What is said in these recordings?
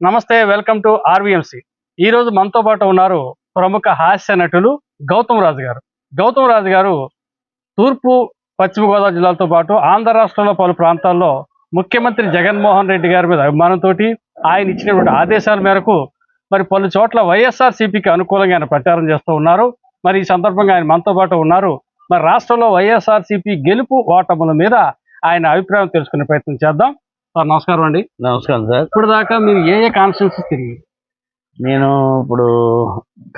నమస్తే welcome to ఆర్వీఎంసీ. ఈ రోజు మనతో పాటు ఉన్నారు ప్రముఖ హాస్య నటులు గౌతమ్ రాజు గారు. గౌతమ్ రాజు గారు తూర్పు పశ్చిమ గోదావరి జిల్లాలతో పాటు ఆంధ్ర రాష్ట్రంలో పలు ప్రాంతాల్లో ముఖ్యమంత్రి జగన్మోహన్ రెడ్డి గారి మీద అభిమానంతో ఆయన ఇచ్చినటువంటి ఆదేశాల మేరకు మరి పలు చోట్ల వైఎస్ఆర్ సిపికి అనుకూలంగా ఆయన ప్రచారం చేస్తూ ఉన్నారు. మరి ఈ సందర్భంగా ఆయన మనతో పాటు ఉన్నారు. మరి రాష్ట్రంలో వైఎస్ఆర్ సిపి గెలుపు ఓటముల మీద ఆయన అభిప్రాయం తెలుసుకునే ప్రయత్నం చేద్దాం. సార్ నమస్కారం అండి. నమస్కారం సార్. ఇప్పుడు దాకా మీరు ఏ ఏ కాన్స్టిట్యూన్సీస్ తిరిగి నేను ఇప్పుడు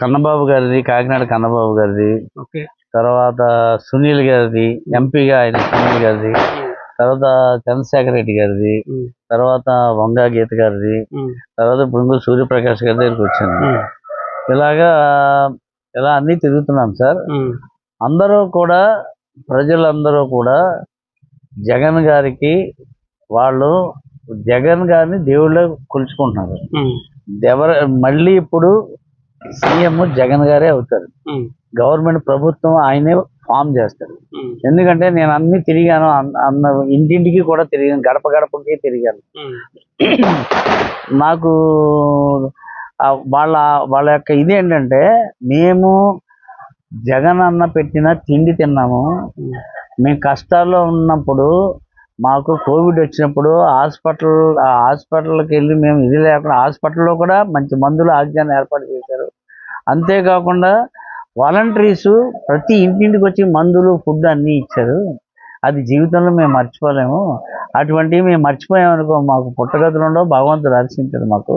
కన్నబాబు గారిది కాకినాడ కన్నబాబు గారిది తర్వాత సునీల్ గారిది ఎంపీగా ఆయన సునీల్ గారిది తర్వాత చంద్రశేఖర్ రెడ్డి గారిది తర్వాత వంగా గీత గారిది తర్వాత బృంగు సూర్యప్రకాష్ గారి దగ్గరికి వచ్చాను. ఇలాగా ఇలా అన్నీ తిరుగుతున్నాం సార్. అందరూ కూడా ప్రజలందరూ కూడా జగన్ గారికి వాళ్ళు జగన్ గారిని దేవుళ్ళ కొలుచుకుంటున్నారు. ఎవరు మళ్ళీ ఇప్పుడు సీఎం జగన్ గారే అవుతారు. గవర్నమెంట్ ప్రభుత్వం ఆయనే ఫామ్ చేస్తారు. ఎందుకంటే నేను అన్ని తిరిగాను అన్న- ఇంటింటికి కూడా తిరిగాను గడప గడపకి తిరిగాను. నాకు వాళ్ళ వాళ్ళ యొక్క ఇది ఏంటంటే మేము జగన్ అన్న పెట్టిన తిండి తిన్నాము. మేము కష్టాల్లో ఉన్నప్పుడు మాకు కోవిడ్ వచ్చినప్పుడు హాస్పిటల్ ఆ హాస్పిటల్కి వెళ్ళి మేము ఇది లేకుండా హాస్పిటల్లో కూడా మంచి మందులు ఆక్సిజన్ ఏర్పాటు చేశారు. అంతేకాకుండా వాలంటీర్స్ ప్రతి ఇంటింటికి వచ్చి మందులు ఫుడ్ అన్నీ ఇచ్చారు. అది జీవితంలో మేము మర్చిపోలేము. అటువంటివి మేము మర్చిపోయామనుకో మాకు పుట్టగతులు ఉండవు భగవంతుడు దర్శించదు మాకు.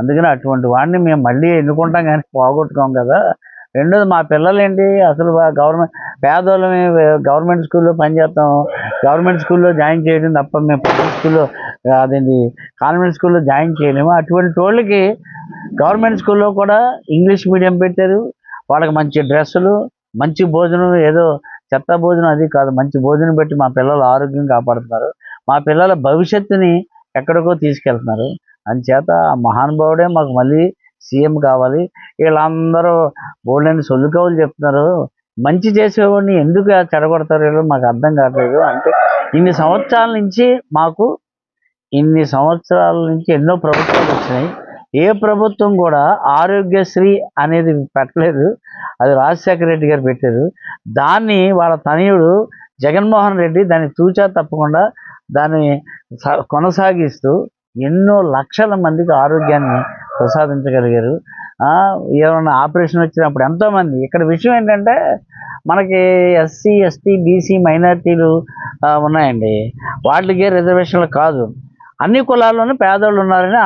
అందుకని అటువంటి వాడిని మేము మళ్ళీ ఎన్నుకుంటాం కానీ పోగొట్టుకోం కదా. రెండోది మా పిల్లలు ఏంటి అసలు గవర్నమెంట్ పేదోళ్ళమే గవర్నమెంట్ స్కూల్లో పనిచేస్తాం గవర్నమెంట్ స్కూల్లో జాయిన్ చేయడం తప్ప మేము ప్రైవేట్ స్కూల్లో అదేంటి కాన్వెంట్ స్కూల్లో జాయిన్ చేయలేము. అటువంటి వాళ్ళకి గవర్నమెంట్ స్కూల్లో కూడా ఇంగ్లీష్ మీడియం పెట్టారు. వాళ్ళకి మంచి డ్రెస్సులు మంచి భోజనం ఏదో చెత్త భోజనం అది కాదు. మంచి భోజనం పెట్టి మా పిల్లలు ఆరోగ్యం కాపాడుతున్నారు. మా పిల్లల భవిష్యత్తుని ఎక్కడికో తీసుకెళ్తున్నారు. అంచేత ఆ మహానుభావుడే మాకు మళ్ళీ సీఎం కావాలి. వీళ్ళందరూ బోల్డని సొల్లుకవులు చెప్తున్నారు. మంచి చేసేవాడిని ఎందుకు చెడగొడతారు వీళ్ళు? మాకు అర్థం కావట్లేదు. అంటే ఇన్ని సంవత్సరాల నుంచి మాకు ఇన్ని సంవత్సరాల నుంచి ఎన్నో ప్రభుత్వాలు వచ్చినాయి. ఏ ప్రభుత్వం కూడా ఆరోగ్యశ్రీ అనేది పెట్టలేదు. అది రాజశేఖర రెడ్డి గారు పెట్టారు. దాన్ని వాళ్ళ తనయుడు జగన్మోహన్ రెడ్డి దాన్ని తూచా తప్పకుండా దాన్ని కొనసాగిస్తూ ఎన్నో లక్షల మందికి ఆరోగ్యాన్ని ప్రసాదించగలిగారు. ఆ, ఏమైనా ఆపరేషన్ వచ్చినప్పుడు ఎంతోమంది. ఇక్కడ విషయం ఏంటంటే మనకి ఎస్సీ ఎస్టీ బీసీ మైనార్టీలు ఉన్నాయండి. వాటికి రిజర్వేషన్లు కాదు. అన్ని కులాల్లోనూ పేదోళ్ళు ఉన్నారని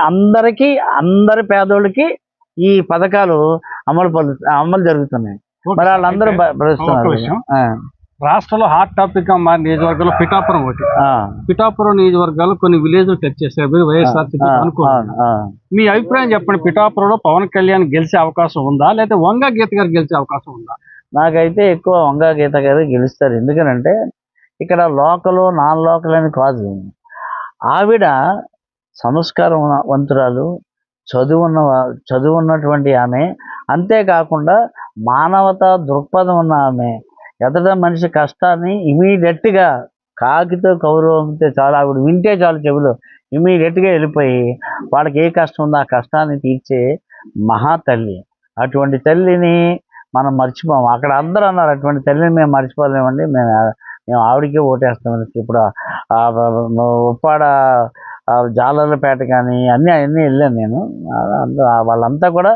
అందరికీ అందరి పేదోళ్ళకి ఈ పథకాలు అమలు అమలు జరుగుతున్నాయి. మరి వాళ్ళందరూ భరిస్తున్నారు. రాష్ట్రంలో హాట్ టాపిక్గా మారిన నియోజకవర్గంలో పిఠాపురం ఒకటి. పిఠాపురం నియోజకవర్గాలు కొన్ని విలేజ్లు టచ్ చేశారు వైఎస్ఆర్ అనుకోండి ఆ, మీ అభిప్రాయం చెప్పండి పిఠాపురంలో పవన్ కళ్యాణ్ గెలిచే అవకాశం ఉందా? లేదా వంగ గీత గారు గెలిచే అవకాశం ఉందా? నాకైతే ఎక్కువ వంగా గీత గారు గెలుస్తారు. ఎందుకనంటే ఇక్కడ లోకలు నాన్ లోకల్ అని కాదు ఆవిడ సంస్కారం వంతురాలు చదువున్న వా- చదువున్నటువంటి ఆమె. అంతేకాకుండా మానవతా దృక్పథం ఉన్న ఆమె. ఎదట మనిషి కష్టాన్ని ఇమీడియట్గా కాకితో కౌరవంతో చాలు ఆవిడ వింటే చాలు చెవులు. ఇమీడియట్గా వెళ్ళిపోయి వాళ్ళకి ఏ కష్టం ఉందో ఆ కష్టాన్ని తీర్చే మహా తల్లి. అటువంటి తల్లిని మనం మర్చిపోము అక్కడ అందరూ అన్నారు అటువంటి తల్లిని మేము మర్చిపోలేమండి. మేము మేము ఆవిడకే ఓటేస్తామని ఇప్పుడు ఉప్పాడ జాలర్లపేట కానీ అన్నీ అవన్నీ వెళ్ళాను నేను. అందరూ వాళ్ళంతా కూడా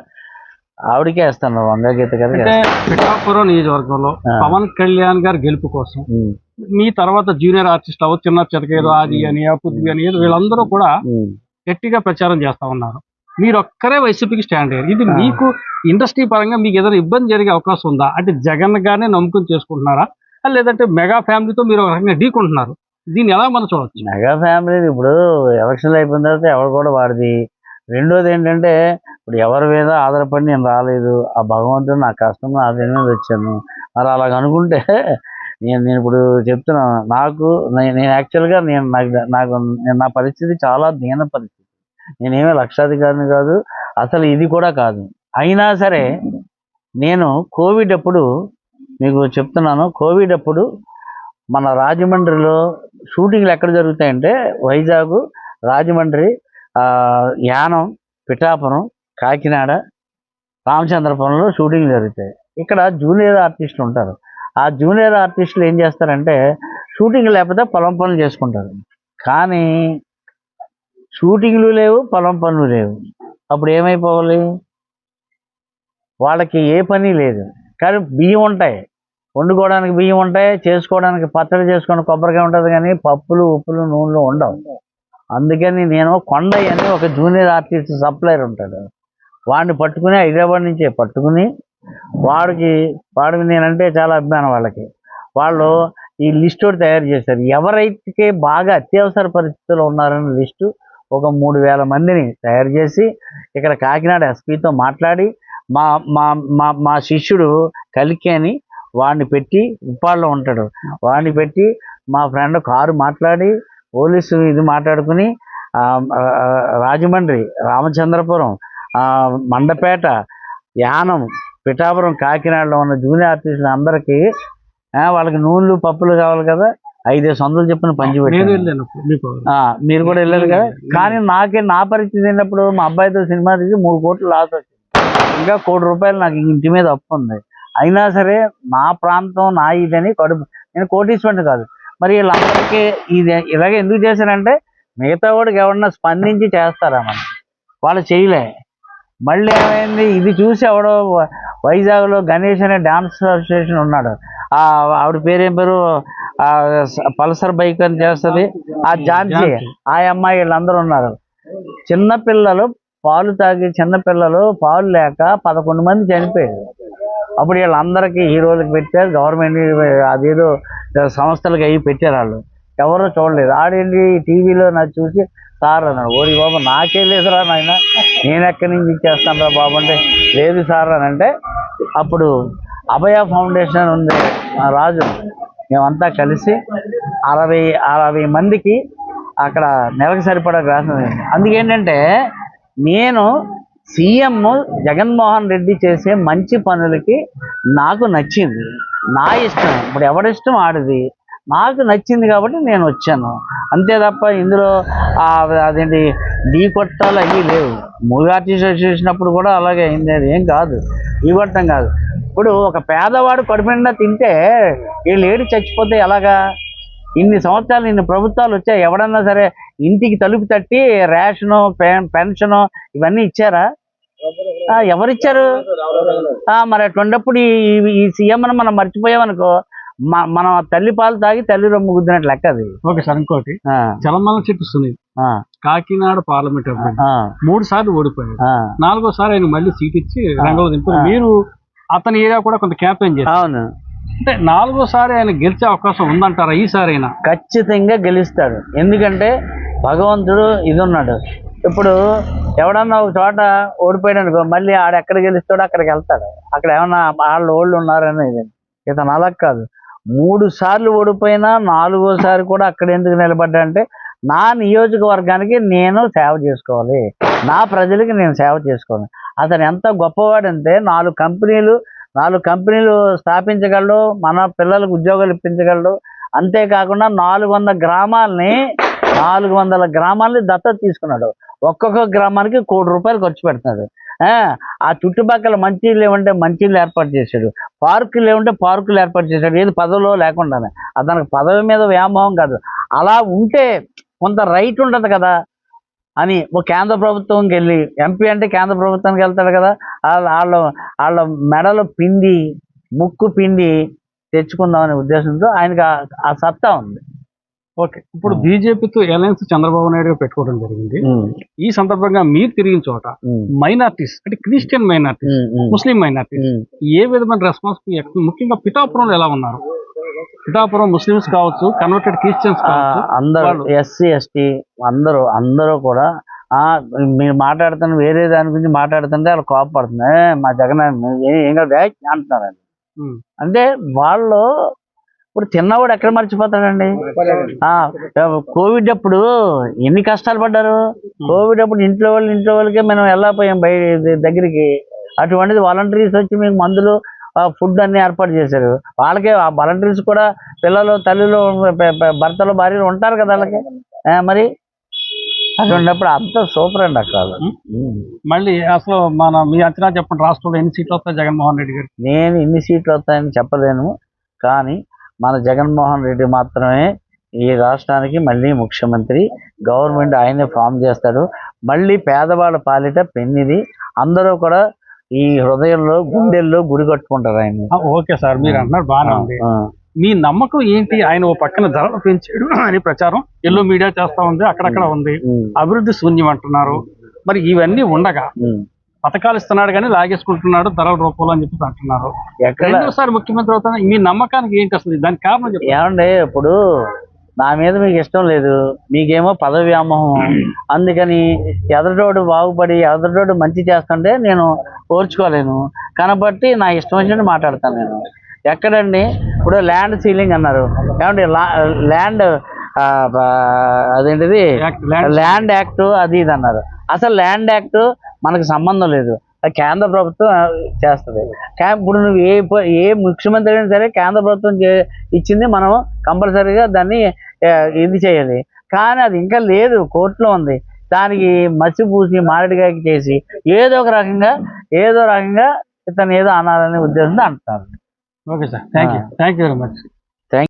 ఆవిడకే వేస్తాను వంగగీత గారికి అంటే పిఠాపురం నియోజకవర్గంలో. పవన్ కళ్యాణ్ గారి గెలుపు కోసం ఉమ్, మీ తర్వాత జూనియర్ ఆర్టిస్ట్ అవ్వ చిన్న చితకేదో ఆది అని అపుద్వి అని ఏదో వీళ్ళందరూ కూడా ఉమ్. గట్టిగా ప్రచారం చేస్తా ఉన్నారు. మీరు ఒక్కరే వైసీపీకి స్టాండ్ అయ్యారు. ఇది. మీకు ఇండస్ట్రీ పరంగా మీకు ఏదైనా ఇబ్బంది జరిగే అవకాశం ఉందా? అంటే జగన్ గానే నమ్ముకుని చేసుకుంటున్నారా? లేదంటే మెగా ఫ్యామిలీతో మీరు ఒక రకంగా ఢీకుంటున్నారు. దీన్ని ఎలా మనం చూడొచ్చు? మెగా ఫ్యామిలీ ఇప్పుడు ఎలక్షన్లు అయిపోయిన తర్వాత ఎవరు కూడా వాడిది. రెండోది ఏంటంటే ఇప్పుడు ఎవరి మీద ఆధారపడి నేను రాలేదు ఆ భగవంతుడు నా కష్టం నా మీద వచ్చాను మరి అలాగ అనుకుంటే నేను నేను ఇప్పుడు చెప్తున్నాను నాకు నేను యాక్చువల్గా నేను నాకు నాకు నేను నా పరిస్థితి చాలా దీన పరిస్థితి. నేనేమీ లక్షాధికారిని కాదు అసలు ఇది కూడా కాదు. అయినా సరే నేను కోవిడ్ అప్పుడు మీకు చెప్తున్నాను కోవిడ్ అప్పుడు మన రాజమండ్రిలో షూటింగ్లు ఎక్కడ జరుగుతాయంటే వైజాగ్ రాజమండ్రి యానం పిఠాపురం కాకినాడ రామచంద్రపురంలో షూటింగ్ జరుగుతాయి. ఇక్కడ జూనియర్ ఆర్టిస్టులు ఉంటారు. ఆ జూనియర్ ఆర్టిస్టులు ఏం చేస్తారంటే షూటింగ్ లేకపోతే పొలం పనులు చేసుకుంటారు. కానీ షూటింగ్లు లేవు పొలం పనులు లేవు. అప్పుడు ఏమైపోవాలి? వాళ్ళకి ఏ పని లేదు. కానీ బియ్యం ఉంటాయి. వండుకోవడానికి బియ్యం ఉంటాయి చేసుకోవడానికి పచ్చడి చేసుకుని కొబ్బరికాయ ఉంటుంది కానీ పప్పులు ఉప్పులు నూనెలు ఉండవు. అందుకని నేను కొండయ్య అని ఒక జూనియర్ ఆర్టిస్ట్ సప్లైర్ ఉంటాడు. వాడిని పట్టుకుని హైదరాబాద్ నుంచే పట్టుకుని వాడికి వాడికి నేనంటే చాలా అభిమానం వాళ్ళకి. వాళ్ళు ఈ లిస్ట్ ఒకటి తయారు చేశారు. ఎవరైతే బాగా అత్యవసర పరిస్థితుల్లో ఉన్నారన్న లిస్టు ఒక మూడు వేల మందిని తయారు చేసి ఇక్కడ కాకినాడ ఎస్పీతో మాట్లాడి మా మా మా మా శిష్యుడు కలికి అని వాడిని పెట్టి ఉప్పాళ్ళలో ఉంటాడు. వాడిని పెట్టి మా ఫ్రెండ్ కారు మాట్లాడి పోలీసు ఇది మాట్లాడుకుని రాజమండ్రి రామచంద్రపురం మండపేట యానం పిఠాపురం కాకినాడలో ఉన్న జూనియర్ ఆర్టిస్టులు అందరికీ వాళ్ళకి నూనెలు పప్పులు కావాలి కదా. ఐదు వందలు చెప్పిన పంచి నేను పెట్టాను. వెళ్ళాను. మీకు ఆ, మీరు కూడా వెళ్ళారు కదా. కానీ నాకే నా పరిస్థితి అయినప్పుడు మా అబ్బాయితో సినిమా తీసి మూడు కోట్లు లాస్ వచ్చింది. ఇంకా కోటి రూపాయలు నాకు ఇంటి మీద అప్పు ఉంది. అయినా సరే నా ప్రాంతం నా ఇదని కడుపు నేను కోటీశ్వరుని కాదు. మరి వీళ్ళందరికీ ఇది ఇలాగే ఎందుకు చేశారంటే మిగతా వాడికి ఎవరన్నా స్పందించి చేస్తారా మనం వాళ్ళు చేయలే. మళ్ళీ ఏమైంది? ఇది చూసి ఎవడో వైజాగ్లో గణేష్ అనే డాన్స్ అసోసియేషన్ ఉన్నాడు. ఆ ఆవిడ పేరేం పేరు? పల్సర్ బైక్ అని చేస్తుంది. ఆ ఝాన్సీ ఆ అమ్మాయి వీళ్ళందరూ ఉన్నారు. చిన్న పిల్లలు పాలు తాగి చిన్న పిల్లలు పాలు లేక పదకొండు మంది చనిపోయారు. అప్పుడు వీళ్ళందరికీ హీరోలకు పెట్టారు. గవర్నమెంట్ అదేదో సంస్థలకు అవి పెట్టారు వాళ్ళు. ఎవరో చూడలేదు. ఆడేంటి? టీవీలో నాకు చూసి సార్ అన్నాడు. ఓరి బాబు నాకే లేదురా నాయన. నేను ఎక్కడి నుంచి ఇచ్చేస్తాను రా బాబు అంటే లేదు సార్ అని అంటే అప్పుడు అభయ ఫౌండేషన్ ఉంది మా రాజు మేమంతా కలిసి అరవై అరవై మందికి అక్కడ నెలకు సరిపడా గ్రాసం అందుకేంటంటే నేను సీఎం జగన్మోహన్ రెడ్డి చేసే మంచి పనులకి నాకు నచ్చింది. నా ఇష్టం. ఇప్పుడు ఎవరిష్టం ఆడిది. నాకు నచ్చింది కాబట్టి నేను వచ్చాను. అంతే తప్ప ఇందులో అదేంటి ఢీ కొట్టాలు అవి లేవు. మూవీ ఆర్టిస్ట్ చేసినప్పుడు కూడా అలాగే అయింది. అది ఏం కాదు. ఢీ కొట్టడం కాదు. ఇప్పుడు ఒక పేదవాడు కడుపునిండా తింటే వీళ్ళు లేడీ చచ్చిపోతే ఎలాగా? ఇన్ని సంవత్సరాలు ఇన్ని ప్రభుత్వాలు వచ్చాయి. ఎవడన్నా సరే ఇంటికి తలుపు తట్టి రేషను పెన్షను ఇవన్నీ ఇచ్చారా? ఎవరిచ్చారు? ఆ, మరి అటువంటిప్పుడు ఈ సీఎంను మనం మర్చిపోయామనుకో మనం తల్లి పాలు తాగి తల్లి రొమ్ము గుద్దినట్టు లెక్క అది. ఓకే సార్ ఇంకోటి. చలమల చెట్టు సునీల్ ఆ, కాకినాడ పార్లమెంట్ మూడు సార్లు ఓడిపోయాడు. నాలుగోసారి ఆయన మళ్ళీ సీట్ ఇచ్చి రంగంలో దింపారు మీరు అతని ఏరియా కూడా కొంత క్యాంపెయిన్ చేశారు. అవును. అంటే నాలుగోసారి ఆయన గెలిచే అవకాశం ఉందంటారా ఈసారి అయినా? ఖచ్చితంగా గెలుస్తాడు. ఎందుకంటే భగవంతుడు ఇది ఉన్నాడు ఇప్పుడు ఎవడన్నా ఒక చోట ఓడిపోయాడు అనుకో మళ్ళీ ఆడ ఎక్కడ గెలుస్తాడో అక్కడికి వెళ్తాడు. అక్కడ ఏమన్నా వాళ్ళ ఓళ్ళు ఉన్నారని ఇది ఇతను అలా కాదు. మూడు సార్లు ఓడిపోయినా నాలుగోసారి కూడా అక్కడ ఎందుకు నిలబడ్డా అంటే నా నియోజకవర్గానికి నేను సేవ చేసుకోవాలి. నా ప్రజలకి నేను సేవ చేసుకోవాలి. అతను ఎంత గొప్పవాడంటే నాలుగు కంపెనీలు నాలుగు కంపెనీలు స్థాపించగలడు మన పిల్లలకు ఉద్యోగాలు ఇప్పించగలడు. అంతేకాకుండా నాలుగు వందల గ్రామాలని నాలుగు వందల గ్రామాలని దత్తత తీసుకున్నాడు. ఒక్కొక్క గ్రామానికి కోటి రూపాయలు ఖర్చు పెడుతున్నాడు. ఆ, ఆ చుట్టుపక్కల మంచిళ్ళు ఏమంటే మంచినీళ్ళు ఏర్పాటు చేశాడు. పార్కులు ఏమంటే పార్కులు ఏర్పాటు చేశాడు. ఏది పదవిలో లేకుండానే. అతనికి పదవి మీద వ్యామోహం కాదు. అలా ఉంటే కొంత రైట్ ఉండదు కదా అని ఒక కేంద్ర ప్రభుత్వంకి వెళ్ళి ఎంపీ అంటే కేంద్ర ప్రభుత్వానికి వెళ్తాడు కదా. వాళ్ళ వాళ్ళ మెడలో పిండి ముక్కు పిండి తెచ్చుకుందాం అనే ఉద్దేశంతో ఆయనకి ఆ సత్తా ఉంది. ఓకే. ఇప్పుడు బీజేపీతో అలయన్స్ చంద్రబాబు నాయుడు గారు పెట్టుకోవడం జరిగింది. ఈ సందర్భంగా మీరు తిరిగిన చోట మైనార్టీస్ అంటే క్రిస్టియన్ మైనార్టీస్ ముస్లిం మైనార్టీస్ ఏ విధమైన రెస్పాన్స్ ముఖ్యంగా పిఠాపురంలో ఎలా ఉన్నారు? పిఠాపురం ముస్లిమ్స్ కావచ్చు కన్వర్టెడ్ క్రిస్టియన్స్ అందరూ ఎస్సీ ఎస్టీ అందరూ అందరూ కూడా ఆ మీరు మాట్లాడుతున్న వేరే దాని గురించి మాట్లాడుతుంటే వాళ్ళు కోపడుతుంది "ఏ, మా జగన్ ఏ- కాదు ఏయ్" అంటున్నారు. అంటే వాళ్ళు ఇప్పుడు తిన్నవాడు ఎక్కడ మర్చిపోతాడండి? ఆ, కోవిడ్ అప్పుడు ఎన్ని కష్టాలు పడ్డారు? కోవిడ్ అప్పుడు ఇంట్లో వాళ్ళు ఇంట్లో వాళ్ళకే మనం వెళ్ళకపోయాం బయట దగ్గరికి. అటువంటిది వాలంటీర్స్ వచ్చి మీకు మందులు ఫుడ్ అన్ని ఏర్పాటు చేశారు. వాళ్ళకే ఆ వాలంటీర్స్ కూడా పిల్లలు తల్లులు భర్తలు భార్యలు ఉంటారు కదా వాళ్ళకి? ఆ, మరి? అటువంటిప్పుడు అంత సూపర్ అండి అక్కడ. మళ్ళీ అసలు మన మీ అంచనా చెప్పండి రాష్ట్రంలో ఎన్ని సీట్లు వస్తాయి జగన్మోహన్ రెడ్డి గారు నేను ఇన్ని సీట్లు వస్తాయని చెప్పలేను. కానీ మన జగన్మోహన్ రెడ్డి మాత్రమే ఈ రాష్ట్రానికి మళ్ళీ ముఖ్యమంత్రి. గవర్నమెంట్ ఆయనే ఫామ్ చేస్తాడు. మళ్ళీ పేదవాళ్ళ పాలిట పెన్నిది. అందరూ కూడా ఈ హృదయంలో గుండెల్లో గుడి కట్టుకుంటారు ఆయన ఓకే సార్ మీరు అంటున్నారు బాగానే ఉంది. మీ నమ్మకం ఏంటి? ఆయన ఓ పక్కన ధరలు పెంచాడు అని ప్రచారం ఎల్లో మీడియా చేస్తా ఉంది అక్కడక్కడ ఉంది. అభివృద్ధి శూన్యం అంటున్నారు. మరి ఇవన్నీ ఉండగా పథకాలు ఇస్తున్నాడు కానీ లాగేసుకుంటున్నాడు ధరల రూపంలో అని చెప్పి అంటున్నారు. ఎక్కడ? రెండోసారి ముఖ్యమంత్రి అవుతాను మీ నమ్మకానికి ఏంటి అసలు? దానికి కారణం చెప్పండి. ఏమండి ఇప్పుడు నా మీద మీకు ఇష్టం లేదు. మీకేమో పదవి వ్యామోహం. అందుకని ఎదటోడు బాగుపడి ఎదటోడు మంచి చేస్తుంటే నేను ఓర్చుకోలేను. కాబట్టి నా ఇష్టం వచ్చినట్టు మాట్లాడతాను నేను. ఎక్కడండి? ఇప్పుడు ల్యాండ్ సీలింగ్ అన్నారు. ఏమండి ల్యాండ్ అదేంటిది? ల్యాండ్ యాక్ట్ అది ఇది అన్నారు. అసలు ల్యాండ్ యాక్ట్ మనకు సంబంధం లేదు. అది కేంద్ర ప్రభుత్వం చేస్తుంది. ఇప్పుడు నువ్వు ఏ ఏ ముఖ్యమంత్రి అయినా సరే కేంద్ర ప్రభుత్వం చే- ఇచ్చింది మనం కంపల్సరీగా దాన్ని ఇది చేయాలి. కానీ అది ఇంకా లేదు కోర్టులో ఉంది. దానికి మసి పూసి మారడికాయకి చేసి ఏదో ఒక రకంగా ఏదో రకంగా ఇతను ఏదో అనాలనే ఉద్దేశంతో అంటున్నారు. Okay sir. Thank you thank you very much.